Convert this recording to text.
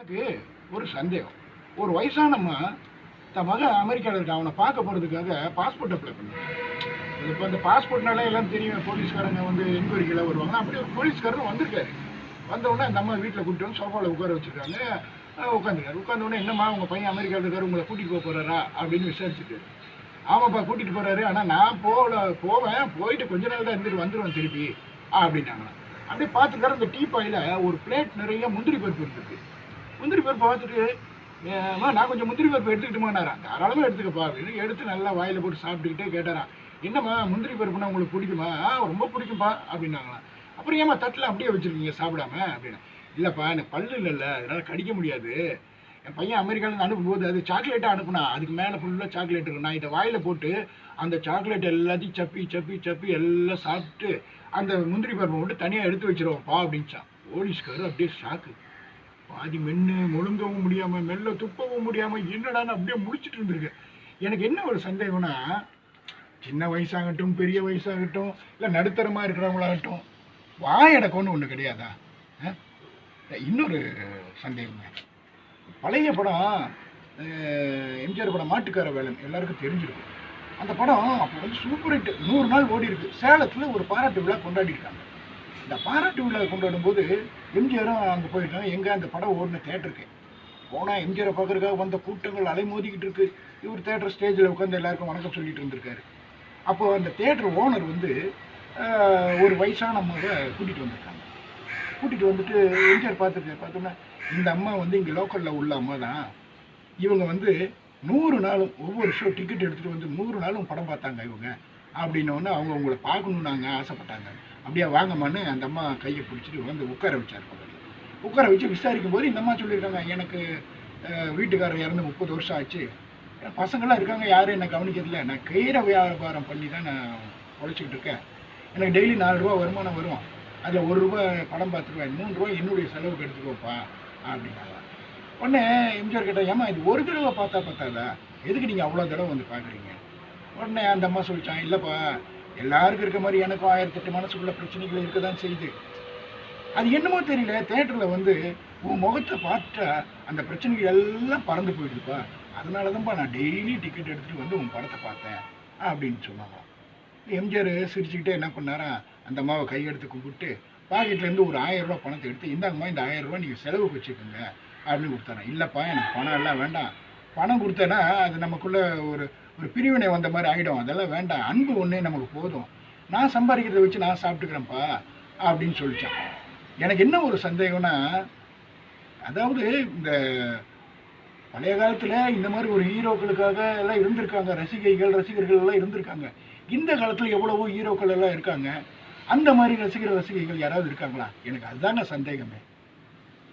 எனக்கு ஒரு சந்தேகம். ஒரு வயசானம்மா தன் மகன் அமெரிக்காவில் இருக்கான் அவனை பார்க்க போகிறதுக்காக பாஸ்போர்ட் அப்ளை பண்ணாங்க இப்போ அந்த பாஸ்போர்ட்னால எல்லாம் தெரியும். போலீஸ்காரங்க வந்து என்கொயரிக்கெல்லாம் வருவாங்க. அப்படியே ஒரு போலீஸ்காரரும் வந்திருக்காரு. வந்தவுடனே அந்த அம்மா வீட்டில் கூப்பிட்டு வந்து சோஃபாவில் உட்கார வச்சுருக்காங்க. உட்காந்துருக்காரு. உட்காந்தோடனே என்னம்மா உங்கள் பையன் அமெரிக்காவில் இருக்காரு. உங்களை கூட்டிகிட்டு போக போகிறாரா அப்படின்னு விசாரிச்சுட்டு. ஆமாப்பா கூட்டிகிட்டு போகிறாரு ஆனால் நான் போகல போவேன். போயிட்டு கொஞ்ச நாள் தான் இருந்துட்டு வந்துடுவேன் திருப்பி. அப்படின்னாங்களாம். அப்படியே பார்த்துருக்காரு. அந்த டீ பாயில் ஒரு பிளேட் நிறைய முந்திரி பருப்பு இருந்திருக்கு முந்திரி பருப்பு பார்த்துட்டு அம்மா நான் கொஞ்சம் முந்திரி பருப்பு எடுத்துக்கிட்டுமானாரான் தாராளமாக எடுத்துக்கப்பா அப்படின்னு எடுத்து நல்லா வாயில் போட்டு சாப்பிட்டுக்கிட்டே கேட்டாரான் என்னம்மா முந்திரி பருப்புனா உங்களுக்கு பிடிக்குமா? ஆ ரொம்ப பிடிக்கும்பா அப்படின்னாங்களாம் அப்புறம் ஏம்மா தட்டில் அப்படியே வச்சுருக்கீங்க சாப்பிடாம? அப்படின்னு. இல்லைப்பா எனக்கு பல்லு இல்லைல்ல அதனால் கடிக்க முடியாது. என் பையன் அமெரிக்காவிலேருந்து அனுப்பும்போது அது சாக்லேட்டாக அனுப்புனா அதுக்கு மேலே ஃபுல்லாக சாக்லேட் இருக்கும் நான் இதை வாயில் போட்டு அந்த சாக்லேட் எல்லாத்தையும் சப்பி சப்பி சப்பி எல்லாம் சாப்பிட்டு அந்த முந்திரி பருப்பை மட்டும் தனியாக எடுத்து வச்சிருவோம்ப்பா அப்படின்ச்சான் போலீஸ்காரர் அப்படியே ஷாக்கு பாதி மென்று முழுங்கவும் முடியாமல் மெல்ல துப்பவும் முடியாமல் என்னடான்னு அப்படியே முடிச்சிட்டு இருந்திருக்கு எனக்கு என்ன ஒரு சந்தேகம்னா சின்ன வயசாகட்டும் பெரிய வயசாகட்டும் இல்லை நடுத்தரமாக இருக்கிறவங்களாகட்டும் வாயடக்கம்னு ஒன்று கிடையாதா? ஆ? இன்னொரு சந்தேகங்க. பழைய படம் எம்ஜிஆர் படம் மாட்டுக்கார வேலன் எல்லாருக்கும் தெரிஞ்சிருக்கும். அந்த படம் அப்போ வந்து சூப்பர் ஹிட் நூறு நாள் ஓடி இருக்கு சேலத்தில் ஒரு பாராட்டு விழா கொண்டாடி இருக்காங்க இந்த பாராட்டு விழா கொண்டாடும் போது எம்ஜிஆரும் அங்கே போயிட்டோம் எங்கே அந்த படம் ஓடின தேட்டருக்கு போனால் எம்ஜிஆரை பார்க்குறக்காக வந்த கூட்டங்கள் அலைமோதிக்கிட்டு இருக்கு. இவர் தேட்டர் ஸ்டேஜில் உட்காந்து எல்லாருக்கும் வணக்கம் சொல்லிட்டு இருந்திருக்காரு. அப்போது அந்த தேட்டர் ஓனர் வந்து ஒரு வயசான அம்மாவை கூட்டிகிட்டு வந்திருக்காங்க. கூட்டிகிட்டு வந்துட்டு எம்ஜிஆர் பார்த்துருக்காரு. பார்த்தோன்னா இந்த அம்மா வந்து இங்கே லோக்கலில் உள்ள அம்மா தான். இவங்க வந்து நூறு நாளும் ஒவ்வொரு ஷோ டிக்கெட் எடுத்துகிட்டு வந்து நூறு நாளும் படம் பார்த்தாங்க இவங்க. அப்படின்னோடனே அவங்க உங்களை பார்க்கணுன்னாங்க ஆசைப்பட்டாங்க. அப்படியே வாங்கம்மான்னு அந்த அம்மா கையை பிடிச்சிட்டு வந்து உட்கார வச்சார் பக்கத்தில் உட்கார வச்சு விசாரிக்கும் போது இந்த அம்மா சொல்லியிருக்காங்க எனக்கு வீட்டுக்காரர் இறந்து முப்பது வருஷம் ஆச்சு. பசங்களாம் இருக்காங்க யாரும் என்னை கவனிக்கிறதில்ல. நான் கயிற வியாபாரம் பண்ணி தான் நான் உழைச்சிக்கிட்டு இருக்கேன். எனக்கு டெய்லி நாலு ரூபா வருமானம் வரும். அதில் ஒரு ரூபா படம் பார்த்துருவேன். மூணு ரூபா என்னுடைய செலவுக்கு எடுத்துக்கோப்பா அப்படின்னாங்க. உடனே எம்ஜிஆர் கேட்டால் ஏம்மா இது ஒரு தடவை பார்த்தா பார்த்தாதா எதுக்கு நீங்கள் அவ்வளோ தடவை வந்து பார்க்குறீங்க? உடனே அந்த அம்மா சொல்லிச்சான் இல்லைப்பா எல்லாருக்கும் இருக்க மாதிரி எனக்கும் ஆயிரத்தெட்டு மனசுக்குள்ள பிரச்சனைகள் இருக்க தான் செய்யுது. அது என்னமோ தெரியல தேட்டரில் வந்து உன் முகத்தை பார்த்தா அந்த பிரச்சனைகள் எல்லாம் பறந்து போயிடுதுப்பா. அதனால தான்ப்பா நான் டெய்லி டிக்கெட் எடுத்துகிட்டு வந்து உன் படத்தை பார்த்தேன் அப்படின்னு சொன்னாங்க. எம்ஜிஆர் சிரிச்சுக்கிட்டே என்ன பண்ணாரா அந்த அம்மாவை கையெடுத்து கும்பிட்டு பாக்கெட்லேருந்து ஒரு ஆயிரம் ரூபா பணத்தை எடுத்து இந்தாங்கம்மா இந்த ஆயிரம் ரூபா நீங்கள் செலவுக்கு வச்சுக்கோங்க அப்படின்னு கொடுத்தாரன் இல்லைப்பா எனக்கு பணம் எல்லாம் வேண்டாம். பணம் கொடுத்தேன்னா அது நமக்குள்ள ஒரு ஒரு பிரிவினை வந்த மாதிரி ஆகிடும் அதெல்லாம் வேண்டாம். அன்பு ஒன்றே நமக்கு போதும். நான் சம்பாதிக்கிறத வச்சு நான் சாப்பிட்டுக்கிறேன்ப்பா அப்படின்னு சொல்லித்தான் எனக்கு என்ன ஒரு சந்தேகம்னா அதாவது இந்த பழைய காலத்தில் இந்த மாதிரி ஒரு ஹீரோக்களுக்காக எல்லாம் இருந்திருக்காங்க. ரசிகைகள் ரசிகர்கள் எல்லாம் இருந்திருக்காங்க. இந்த காலத்தில் எவ்வளவோ ஹீரோக்கள் எல்லாம் இருக்காங்க. அந்த மாதிரி ரசிகர் ரசிகைகள் யாராவது இருக்காங்களா? எனக்கு அதுதாங்க சந்தேகமே.